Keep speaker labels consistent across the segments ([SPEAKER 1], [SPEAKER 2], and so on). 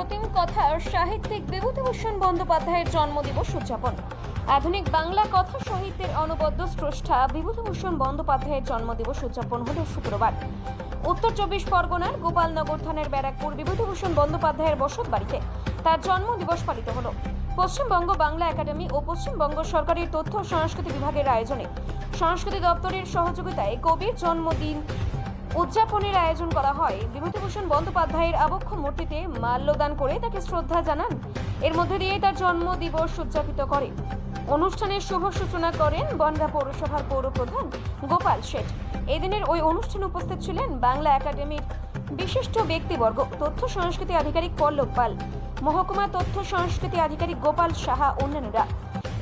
[SPEAKER 1] প্রতিম কথার সাহিত্যিক বিভূতিভূষণ বন্দ্যোপাধ্যায়ের জন্মদিবস উদযাপন। আধুনিক বাংলা কথা সাহিত্যের অনবদ্য স্রষ্টা বিভূতিভূষণ বন্দ্যোপাধ্যায়ের জন্মদিবস উদযাপন হল শুক্রবার। উত্তর চব্বিশ পরগনার গোপালনগর থানার ব্যারাকপুর বিভূতিভূষণ বন্দ্যোপাধ্যায়ের বসত বাড়িতে তার জন্মদিবস পালিত হলো। পশ্চিমবঙ্গ বাংলা একাডেমি ও পশ্চিমবঙ্গ সরকারের তথ্য ও সংস্কৃতি বিভাগের আয়োজনে সংস্কৃতি দপ্তরের সহযোগিতায় কবির জন্মদিন উদযাপনের আয়োজন করা হয়। বিভূতিভূষণ বন্দ্যোপাধ্যায়ের আবক্ষ মূর্তিতে মাল্যদান করে তাকে শ্রদ্ধা জানান। এর মধ্যে দিয়ে তার জন্ম দিবস উদযাপিত করে অনুষ্ঠানের শুভ সূচনা করেন বনগা পৌরসভার পৌরপ্রধান গোপাল শেঠ। এদিনের ওই অনুষ্ঠানে উপস্থিত ছিলেন বাংলা একাডেমির বিশিষ্ট ব্যক্তিবর্গ, তথ্য সংস্কৃতি আধিকারিক পল্লব পাল। মহকুমা তথ্য সংস্কৃতি আধিকারিক গোপাল সাহা, অন্যান্যরা।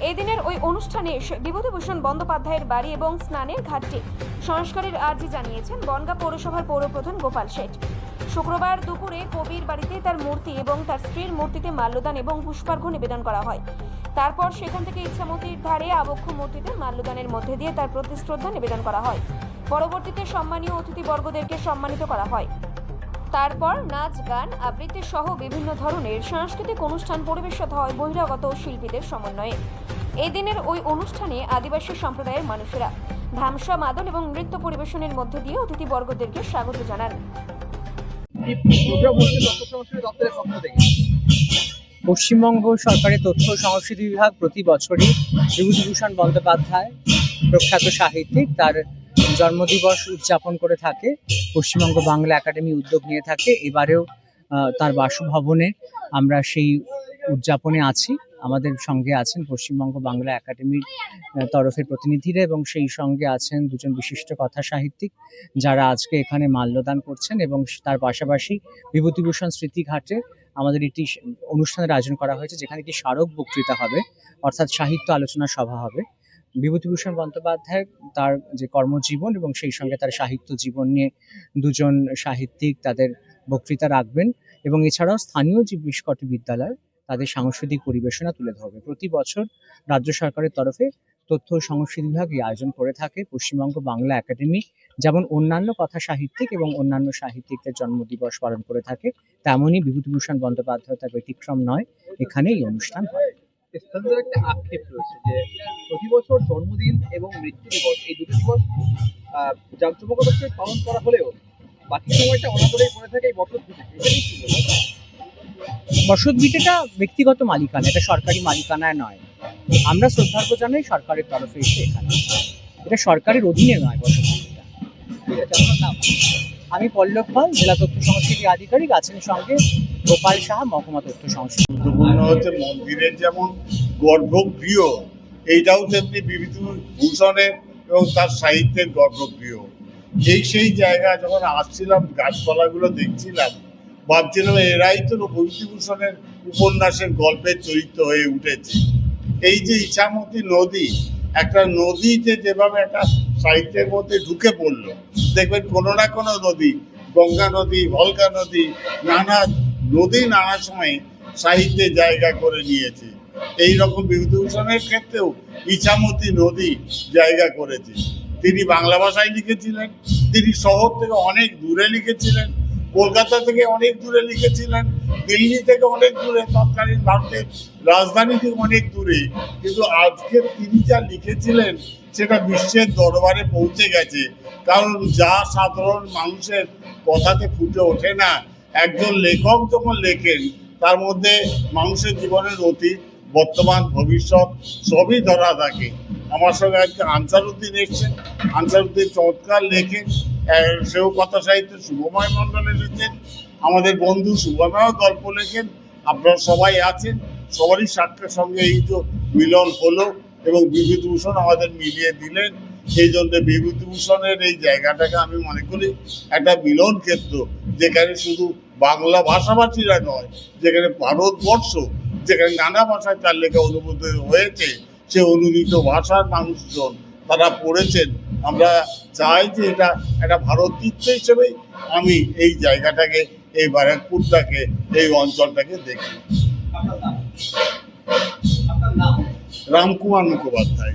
[SPEAKER 1] এদিনের ওই অনুষ্ঠানে বিভূতিভূষণ বন্দ্যোপাধ্যায়ের বাড়ি এবং স্নানের ঘাটটি সংস্কারের আর্জি জানিয়েছেন বনগা পৌরসভার পৌরপ্রধান গোপাল শেঠ। শুক্রবার দুপুরে কবির বাড়িতে তার মূর্তি এবং তার স্ত্রীর মূর্তিতে মাল্যদান এবং পুষ্পার্ঘ্য নিবেদন করা হয়। তারপর সেখান থেকে ইচ্ছামতির ধারে আবক্ষ মূর্তিতে মাল্যদানের মধ্যে দিয়ে তার প্রতি শ্রদ্ধা নিবেদন করা হয়। পরবর্তীতে সম্মানীয় অতিথিবর্গদেরকে সম্মানিত করা হয়। তারপর নাচ, গান, আবৃত্তি সহ বিভিন্ন ধরনের সাংস্কৃতিক অনুষ্ঠান পরিবেশিত হয় বহিরাগত শিল্পীদের সমন্বয়ে। এই দিনের ওই অনুষ্ঠানে আদিবাসী সম্প্রদায়ের মানুষেরা ধামসা, মাদল এবং নৃত্য পরিবেশনের মধ্য দিয়ে অতিথিবর্গদেরকে স্বাগত জানান।
[SPEAKER 2] পশ্চিমবঙ্গ সরকারের তথ্য সংস্কৃতি বিভাগ প্রতি বছরই বিভূতিভূষণ বন্দ্যোপাধ্যায় প্রখ্যাত সাহিত্যিক তার জন্মদিবস উদযাপন করে থাকে। পশ্চিমবঙ্গ বাংলা একাডেমি উদ্যোগ নিয়ে থাকে। এবারেও তার বাসভবনে আমরা সেই উদযাপনে আছি। আমাদের সঙ্গে আছেন পশ্চিমবঙ্গ বাংলা একাডেমির তরফের প্রতিনিধিরা এবং সেই সঙ্গে আছেন দুজন বিশিষ্ট কথা সাহিত্যিক যারা আজকে এখানে মাল্যদান করছেন এবং তার পাশাপাশি বিভূতিভূষণ স্মৃতিঘাটে আমাদের একটি অনুষ্ঠানের আয়োজন করা হয়েছে যেখানে একটি স্মারক বক্তৃতা হবে, অর্থাৎ সাহিত্য আলোচনা সভা হবে। বিভূতিভূষণ বন্দ্যোপাধ্যায় তার যে কর্মজীবন এবং সেই সঙ্গে তার সাহিত্য জীবন নিয়ে দুজন সাহিত্যিক তাদের বক্তৃতা রাখবেন এবং এছাড়াও স্থানীয় যে বেশ বিদ্যালয় তাদের সাংস্কৃতিক পরিবেশনা তুলে ধরবে। প্রতি বছর রাজ্য সরকারের তরফে তথ্য ও সংস্কৃতি বিভাগ এই আয়োজন করে থাকে পশ্চিমবঙ্গ বাংলা একাডেমি। যেমন অন্যান্য কথা সাহিত্যিক এবং অন্যান্য সাহিত্যিকদের জন্মদিবস পালন করে থাকে, তেমনই বিভূতিভূষণ বন্দ্যোপাধ্যায় তার ব্যতিক্রম নয় এখানে এই অনুষ্ঠান হয়।
[SPEAKER 3] একটা আক্ষেপ রয়েছে যে প্রতি বছর জন্মদিন এবং মৃত্যু দিবস এই দুটো দিবস পালন করা হলেও বাকি সময়টা থাকে এই বছর?
[SPEAKER 2] বসত ভিটেটা ব্যক্তিগত মালিকানা, এটা সরকারি মালিকানায় নয়। আমরা শ্রদ্ধার্ঘ্য জানাই সরকারের তরফে এসে এখানে। এটা সরকারের অধীনে নয় বসত ভিটেটা আমি পল্লব পাল, জেলা তথ্য সংস্কৃতি আধিকারিক, আছেন সঙ্গে গোপাল সাহা, মহকুমা তথ্য সংস্কৃতি।
[SPEAKER 4] গুরুত্বপূর্ণ হচ্ছে মন্দিরের যেমন গর্ভগৃহ, এইটাও তেমনি বিভূতিভূষণের এবং তার সাহিত্যের গর্ভগৃহ। এই সেই জায়গা যখন আসছিলাম, গাছপালাগুলো দেখছিলাম ভাবছিলাম এরাই তো বিভূতিভূষণের উপন্যাসের গল্পের চরিত্র হয়ে উঠেছে। এই যে ইছামতি নদী, একটা নদীতে যেভাবে একটা সাহিত্যের মধ্যে ঢুকে পড়ল, দেখবেন কোনো না কোনো নদী, গঙ্গা নদী ভলগা নদী, নানা নদী নানা সময়ে সাহিত্যে জায়গা করে নিয়েছে। এই রকম বিভূতিভূষণের ক্ষেত্রেও ইছামতি নদী জায়গা করেছে। তিনি বাংলা ভাষায় লিখেছিলেন, তিনি শহর থেকে অনেক দূরে লিখেছিলেন কলকাতা থেকে অনেক দূরে লিখেছিলেন, দিল্লি থেকে অনেক দূরে, তৎকালীন ভারতের রাজধানী থেকে অনেক দূরে। কিন্তু আজকে তিনি যা লিখেছিলেন, সেটা বিশ্বের দরবারে পৌঁছে গেছে। কারণ যা সাধারণ মানুষের কথাতে ফুটে ওঠে না, একজন লেখক যখন লেখেন, তার মধ্যে মানুষের জীবনের অতীত, বর্তমান, ভবিষ্যৎ, সবই ধরা থাকে। আমার সঙ্গে আজকে আনসারুদ্দিন এসছেন, আনসারুদ্দিন চমৎকার লেখেন। সেও কথা সাহিত্য শুভময় মণ্ডল এসেছেন, আমাদের বন্ধু শুভময় গল্প লেখেন, আপনারা সবাই আছেন, সবারই স্বার্থের সঙ্গে এই তো মিলন হলো এবং বিভূতিভূষণ আমাদের মিলিয়ে দিলেন। সেই জন্য বিভূতিভূষণের এই জায়গাটাকে আমি মনে করি একটা মিলন ক্ষেত্র, যেখানে শুধু বাংলা ভাষাভাষীরা নয়, যেখানে ভারতবর্ষ, যেখানে নানা ভাষায় তার লেখা অনুভূত হয়েছে, সে অনুদিত ভাষার মানুষজন তারা পড়েছেন। আমরা চাই যে এটা একটা ভারত তীর্থ হিসেবে আমি এই জায়গাটাকে এই ব্যারাকপুরটাকে এই অঞ্চলটাকে দেখি। রামকুমার মুখোপাধ্যায়।